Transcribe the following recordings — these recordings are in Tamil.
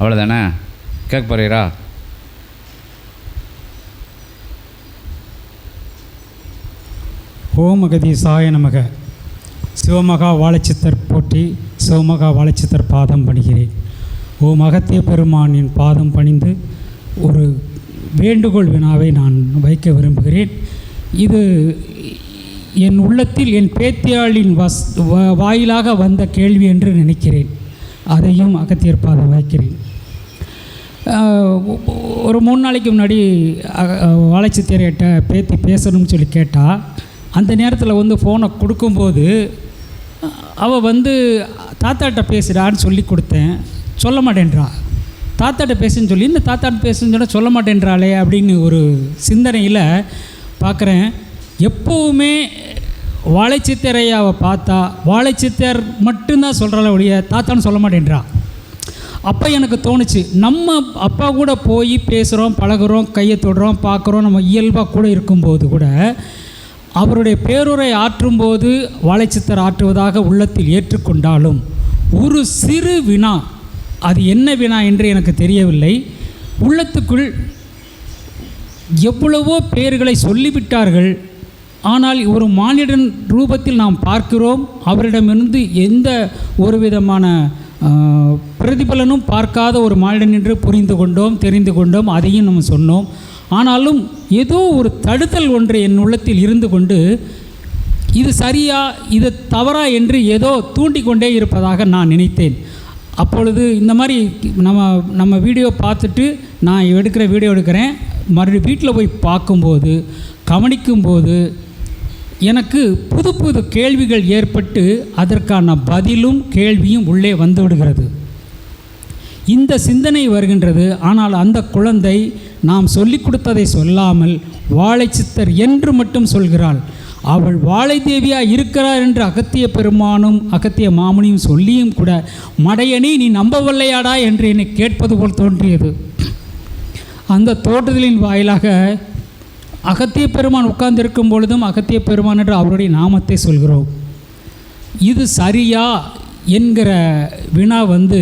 அவ்வளோதானே கேட்க போகிறீரா ஓமகதி சாய நமக. சிவமகா வாழைச்சித்தர் போற்றி சிவமகா வாழைச்சித்தர் பாதம் பணிகிறேன். ஓ மகத்திய பெருமானின் பாதம் பணிந்து ஒரு வேண்டுகோள் வினாவை நான் வைக்க விரும்புகிறேன். இது என் உள்ளத்தில் என் பேத்தியாளின் வஸ் வ- வாயிலாக வந்த கேள்வி என்று நினைக்கிறேன். அதையும் அகத்தியர் பாதம் வைக்கிறேன் ஒரு மூணு நாளைக்கு முன்னாடி வாழைச்சித்தியர்கிட்ட பேத்தி பேசணும்னு சொல்லி கேட்டால் அந்த நேரத்தில் வந்து ஃபோனை கொடுக்கும்போது அவள் வந்து தாத்தாட்ட பேசுகிறான்னு சொல்லி கொடுத்தேன். சொல்ல மாட்டேன்றா. தாத்தாட்ட பேசுன்னு சொல்லி இந்த தாத்தாட்ட பேசுன்னு சொன்னால் சொல்ல மாட்டேன்றாளே அப்படின்னு ஒரு சிந்தனையில் பார்க்குறேன் எப்போவுமே வாழைச்சித்தரையாவை பார்த்தா வாழைச்சித்தர் மட்டும்தான் சொல்கிறாள ஒழிய தாத்தான்னு சொல்ல மாட்டேன்றா. அப்போ எனக்கு தோணுச்சு நம்ம அப்பா கூட போய் பேசுகிறோம் பழகுறோம் கையை தொடுறோம் பார்க்குறோம் நம்ம இயல்பாக கூட இருக்கும்போது கூட அவருடைய பேருரை ஆற்றும்போது வாழைச்சித்தர் ஆற்றுவதாக உள்ளத்தில் ஏற்றுக்கொண்டாலும் ஒரு சிறு வினா அது என்ன வினா என்று எனக்கு தெரியவில்லை. உள்ளத்துக்குள் எவ்வளவோ பேர்களை சொல்லிவிட்டார்கள் ஆனால் ஒரு மானிடன் ரூபத்தில் நாம் பார்க்கிறோம். அவரிடமிருந்து எந்த ஒரு விதமான பிரதிபலனும் பார்க்காத ஒரு மானிடன் என்று புரிந்து கொண்டோம் தெரிந்து கொண்டோம் அதையும் நம்ம சொன்னோம். ஆனாலும் ஏதோ ஒரு தடுத்தல் ஒன்று என் உள்ளத்தில் இருந்து கொண்டு இது சரியா இது தவறா என்று ஏதோ தூண்டிக்கொண்டே இருப்பதாக நான் நினைத்தேன். அப்பொழுது இந்த மாதிரி நம்ம நம்ம வீடியோ பார்த்துட்டு நான் எடுக்கிற வீடியோ எடுக்கிறேன். மறுபடியும் வீட்டில் போய் பார்க்கும்போது கவனிக்கும்போது எனக்கு புது புது கேள்விகள் ஏற்பட்டு அதற்கான பதிலும் கேள்வியும் உள்ளே வந்து விடுகிறது. இந்த சிந்தனை வருகின்றது. ஆனால் அந்த குழந்தை நாம் சொல்லிக் கொடுத்ததை சொல்லாமல் வாழை சித்தர் என்று மட்டும் சொல்கிறாள். அவள் வாழை தேவியாக இருக்கிறார் என்று அகத்திய பெருமானும் அகத்திய மாமனியும் சொல்லியும் கூட மடையணி நீ நம்பவில்லையாடா? என்று என்னை கேட்பது போல் தோன்றியது. அந்த தோற்றுதலின் வாயிலாக அகத்திய பெருமான் உட்கார்ந்திருக்கும் பொழுதும் அகத்திய பெருமான் என்று அவருடைய நாமத்தை சொல்கிறோம். இது சரியா என்கிற வினா வந்து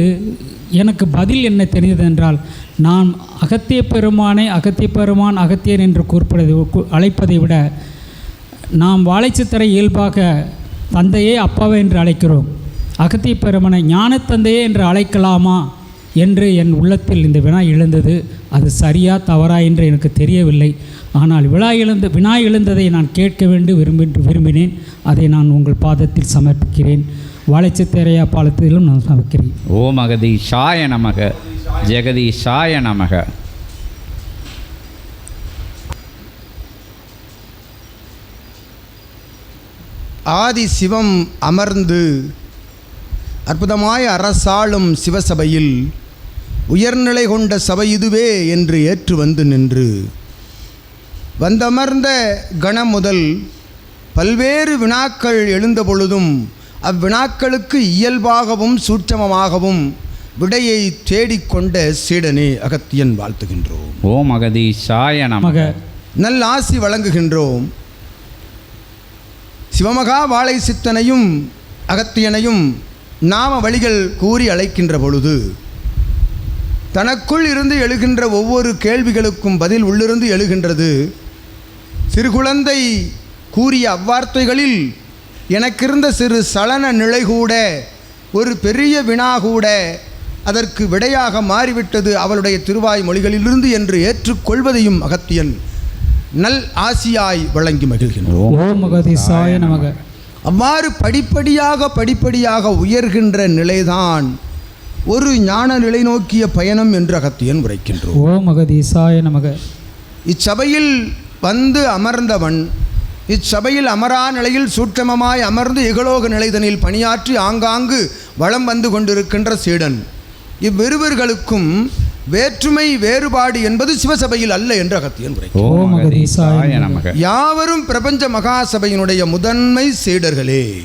எனக்கு பதில் என்ன தெரிந்தது என்றால் நான் அகத்திய பெருமானை அகத்திய பெருமான் அகத்தியர் என்று குறிப்பிடுவதை அழைப்பதை விட நாம் வாழைச்சித்தரை இயல்பாக தந்தையே அப்பாவை என்று அழைக்கிறோம். அகத்திய பெருமனை ஞானத்தந்தையே என்று அழைக்கலாமா? என்று என் உள்ளத்தில் இந்த வினா எழுந்தது. அது சரியா தவறா என்று எனக்கு தெரியவில்லை. ஆனால் விழா எழுந்த வினா எழுந்ததை நான் கேட்க வேண்டும் விரும்பி விரும்பினேன். அதை நான் உங்கள் பாதத்தில் சமர்ப்பிக்கிறேன். வாழைச்சித்தரையா பாலத்திலும் நான் சமர்க்கிறேன் ஓம் அகதீஷாய நமக. ஜெகதீஷாய நமக. ஆதி சிவம் அமர்ந்து அற்புதமாய் அரசாளும் சிவசபையில் உயர்நிலை கொண்ட சபை இதுவே என்று ஏற்று வந்து நின்று. வந்தமர்ந்த கணம் முதல் பல்வேறு வினாக்கள் எழுந்த பொழுதும் அவ்வினாக்களுக்கு இயல்பாகவும் சூட்சமமாகவும் விடையை தேடிக்கொண்ட சீடனே அகத்தியன் வாழ்த்துகின்றோம். ஓம் அகதீஷாய நமக. மக. நல் ஆசி வழங்குகின்றோம். சிவமகா வாழை சித்தனையும் அகத்தியனையும் நாம வழிகள் கூறி அழைக்கின்ற பொழுது தனக்குள் இருந்து எழுகின்ற ஒவ்வொரு கேள்விகளுக்கும் பதில் உள்ளிருந்து எழுகின்றது. சிறுகுழந்தை கூறிய அவ்வார்த்தைகளில் எனக்கிருந்த சிறு சலன நிலை கூட ஒரு பெரிய வினா கூட அதற்கு விடையாக மாறிவிட்டது அவளுடைய திருவாய் மொழிகளிலிருந்து என்று ஏற்றுக்கொள்வதையும் அகத்தியன் நல் ஆசியாய் வழங்கி மகிழ்கின்றோம் ஓம் மகதீசாய நமக. அவ்வாறு படிப்படியாக படிப்படியாக உயர்கின்ற நிலைதான் ஒரு ஞான நிலை நோக்கிய பயணம் என்று அகத்தியன் உரைக்கின்றோம் ஓம் மகதீசாய நமக. இச்சபையில் வந்து அமர்ந்தவன் இச்சபையில் அமரா நிலையில் சூட்சமமாய் அமர்ந்து இகலோக நிலைதனில் பணியாற்றி ஆங்காங்கு வளம் வந்து கொண்டிருக்கின்ற சீடன். இவ்விருவர்களுக்கும் வேற்றுமை வேறுபாடு என்பது சிவசபையில் அல்ல என்று அகத்தியன் யாவரும் பிரபஞ்ச மகாசபையினுடைய முதன்மை சீடர்களே.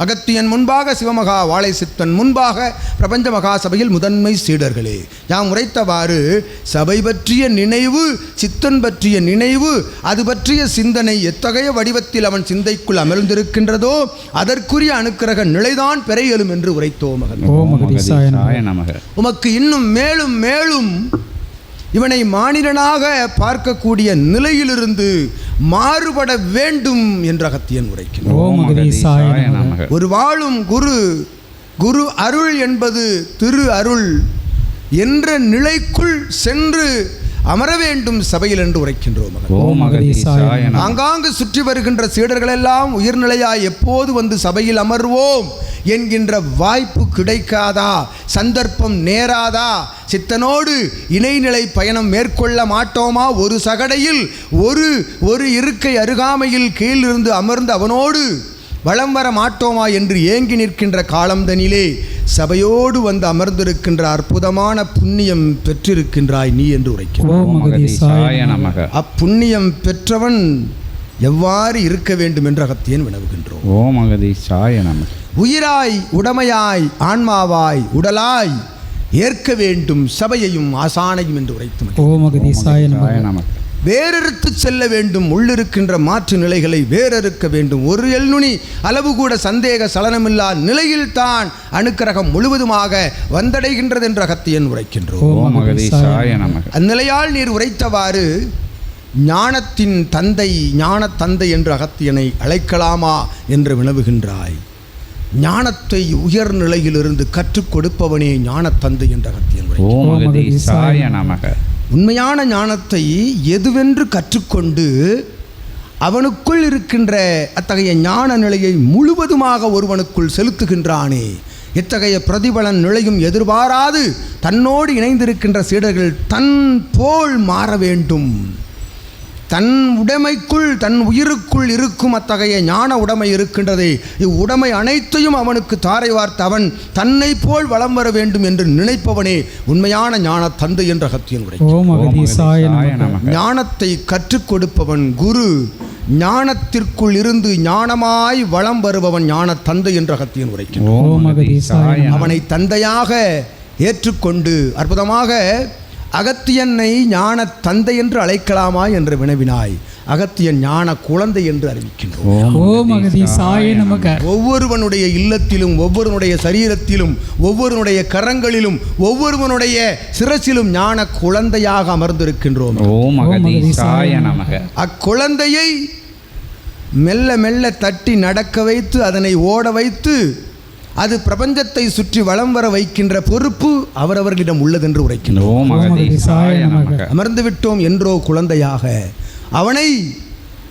அகத்தியன் முன்பாக சிவமகா வாழை சித்தன் முன்பாக பிரபஞ்ச மகா சபையில் முதன்மை சீடர்களே. யாம் உரைத்தவாறு சபை பற்றிய நினைவு சித்தன் பற்றிய நினைவு அது பற்றிய சிந்தனை எத்தகைய வடிவத்தில் அவன் சிந்தைக்குள் அமர்ந்திருக்கின்றதோ அதற்குரிய அனுக்கிரக நிலைதான் பெறையலும் என்று உரைத்தோம் மகன். உமக்கு இன்னும் மேலும் மேலும் இவனை மானிடனாக பார்க்கக்கூடிய நிலையிலிருந்து மாறுபட வேண்டும் என்று அகத்தியன். நமக. ஒரு வாழும் குரு குரு அருள் என்பது திரு அருள் என்ற நிலைக்குள் சென்று அமர வேண்டும் சபையில் என்று உரைக்கின்றோம் ஆங்காங்கு சுற்றி வருகின்ற சீடர்களெல்லாம் உயிர்நிலையாய் எப்போது வந்து சபையில் அமர்வோம்? என்கின்ற வாய்ப்பு கிடைக்காதா? சந்தர்ப்பம் நேராதா? சித்தனோடு இணைநிலை பயணம் மேற்கொள்ள மாட்டோமா? ஒரு சகடையில் ஒரு ஒரு இருக்கை அருகாமையில் கீழிருந்து அமர்ந்து அவனோடு வலம் வர மாட்டோமா என்று ஏங்கி நிற்கின்ற காலம்தனிலே சபையோடு வந்து அமர்ந்திருக்கின்ற அற்புதமான புண்ணியம் பெற்றிருக்கின்றாய் நீ என்று. நமக. அப்புண்ணியம் பெற்றவன் எவ்வாறு இருக்க வேண்டும் என்று அகத்தியன் வினவுகின்றோம். ஓம் அகதீசாய நமக. உயிராய் உடமையாய் ஆன்மாவாய் உடலாய் ஏற்க வேண்டும் சபையையும் ஆசானையும் என்று உரைத்து வேறறுத்து செல்ல வேண்டும் உள்ளிருக்கின்ற மாற்று நிலைகளை வேறறுக்க வேண்டும். ஒரு எல்நுனி அளவு கூட சந்தேக சலனமில்லா நிலையில்தான் அணுக்கரகம் முழுவதுமாக வந்தடைகின்றது என்று அகத்தியன் உரைக்கின்றோம். அந்நிலையால் நீர் உரைத்தவாறு ஞானத்தின் தந்தை ஞான தந்தை என்று அகத்தியனை அழைக்கலாமா என்று வினவுகின்றாய். ஞானத்தை உயர்நிலையிலிருந்து கற்றுக் கொடுப்பவனே ஞான தந்தை என்று நமக. உண்மையான ஞானத்தை எதுவென்று கற்றுக்கொண்டு அவனுக்குள் இருக்கின்ற அத்தகைய ஞான நிலையை முழுவதுமாக ஒருவனுக்குள் செலுத்துகின்றானே. இத்தகைய பிரதிபலன் நிலையும் எதிர்பாராது. தன்னோடு இணைந்திருக்கின்ற சீடர்கள் தன் போல் மாற வேண்டும். தன் உடைமைக்குள் தன் உயிருக்குள் இருக்கும் அத்தகைய ஞான உடைமை இருக்கின்றதே. இவ்வுடைமை அனைத்தையும் அவனுக்கு தாரை வார்த்து அவன் தன்னை போல் வலம் வர வேண்டும் என்று நினைப்பவனே உண்மையான ஞான தந்தை என்ற நமக. நமக. ஞானத்தை கற்றுக் கொடுப்பவன் குரு ஞானத்திற்குள் இருந்து ஞானமாய் வலம் வருபவன் ஞான தந்தை என்ற அகதீசாய நமக. அவனை தந்தையாக ஏற்றுக்கொண்டு அற்புதமாக அகத்தியனை ஞான தந்தை என்று அழைக்கலாமா என்று வினவினாய். அகத்தியன் ஞான குழந்தை என்று அறிவிக்கின்றோம். ஒவ்வொருவனுடைய இல்லத்திலும் ஒவ்வொருவனுடைய சரீரத்திலும் ஒவ்வொருவனுடைய கரங்களிலும் ஒவ்வொருவனுடைய சிரசிலும் ஞான குழந்தையாக அமர்ந்திருக்கின்றோம். அக்குழந்தையை மெல்ல மெல்ல தட்டி நடக்க வைத்து அதனை ஓட வைத்து அது பிரபஞ்சத்தை சுற்றி வலம் வர வைக்கின்ற பொறுப்பு அவரவர்களிடம் உள்ளதென்று உரைக்கின்றோம். ஓம் அகதீசாய நமக. அமர்ந்து விட்டோம் என்றோ குழந்தையாக. அவனை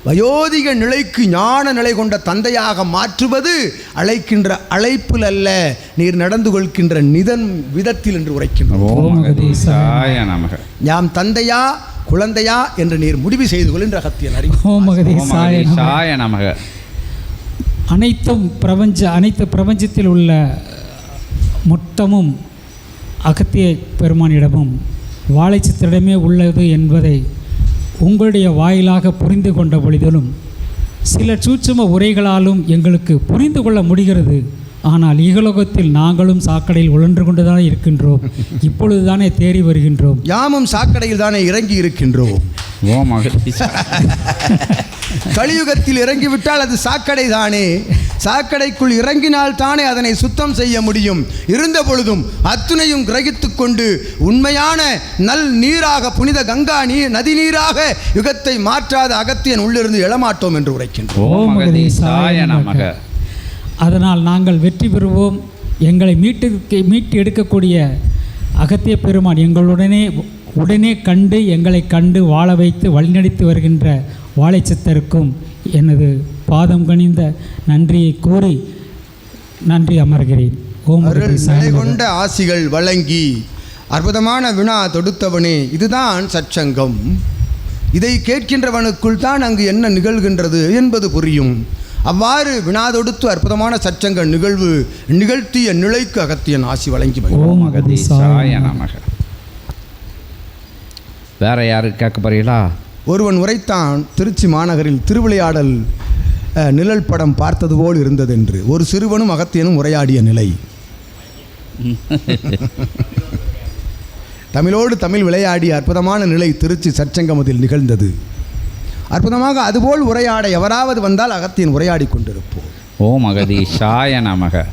வயோதிக நிலைக்கு ஞான நிலை கொண்ட தந்தையாக மாற்றுவது அழைக்கின்ற அழைப்பில் அல்ல நீர் நடந்து கொள்கின்ற நிதன் விதத்தில் என்று உரைக்கின்றோம். ஓம் அகதீசாய நமக. யாம் தந்தையா குழந்தையா என்று நீர் முடிவு செய்து கொள் என்று அகத்தியன் அறிவு ஓம் ஓம் அகதீசாய நமக. அகதீசாய நமக அனைத்தும் பிரபஞ்ச அனைத்து பிரபஞ்சத்தில் உள்ள மொத்தமும் அகத்திய பெருமானிடமும் வாழைச்சத்திடமே உள்ளது என்பதை உங்களுடைய வாயிலாக புரிந்து கொண்ட பொழுதிலும் சில சூட்சும உரைகளாலும் எங்களுக்கு புரிந்து கொள்ள முடிகிறது. ஆனால் ஈகலோகத்தில் நாங்களும் சாக்கடையில் உழன்று கொண்டுதான் இருக்கின்றோம். இப்பொழுது தானே தேறி வருகின்றோம். யாமும் சாக்கடையில் தானே இறங்கி இருக்கின்றோம். கலியுகத்தில் இறங்கிவிட்டால் அது சாக்கடை தானே சாக்கடைக்குள் இறங்கினால் தானே அதனை சுத்தம் செய்ய முடியும். இருந்த பொழுதும் அத்துணையும் கிரகித்துக் கொண்டு உண்மையான நல் நீராக புனித கங்கா நீர் நதி நீராக யுகத்தை மாற்றாத அகத்தியன் உள்ளிருந்து எழமாட்டோம் என்று உரைக்கின்றோம். அதனால் நாங்கள் வெற்றி பெறுவோம். எங்களை மீட்டு மீட்டு எடுக்கக்கூடிய அகத்திய பெருமான் எங்களுடனே உடனே கண்டு எங்களை கண்டு வாழ வைத்து வழிநடத்தி வருகின்ற வாழைச்சத்தருக்கும் எனது பாதம் கனிந்த நன்றியை கூறி நன்றி அமர்கிறேன். ஓம். கொண்ட ஆசிகள் வழங்கி அற்புதமான வினா தொடுத்தவனே இதுதான் சச்சங்கம். இதை கேட்கின்றவனுக்குள் தான் அங்கு என்ன நிகழ்கின்றது என்பது புரியும். அவ்வாறு வினா தொடுத்து அற்புதமான சச்சங்க நிகழ்வு நிகழ்த்திய நிலைக்கு அகத்தியன் ஆசி வழங்கி வேற யாரு கேட்க போறீங்களா? ஒருவன் உரைத்தான் திருச்சி மாநகரில் திருவிளையாடல் அஹ், நிழல் படம் பார்த்தது போல் இருந்தது என்று ஒரு சிறுவனும் அகத்தியனும் உரையாடிய நிலை. தமிழோடு தமிழ் விளையாடிய அற்புதமான நிலை திருச்சி சற்சங்கமத்தில் நிகழ்ந்தது. அற்புதமாக அதுபோல் உரையாட எவராவது வந்தால் அகத்தின் உரையாடி கொண்டிருப்போம். ஓம் அகதீஷாய நமக.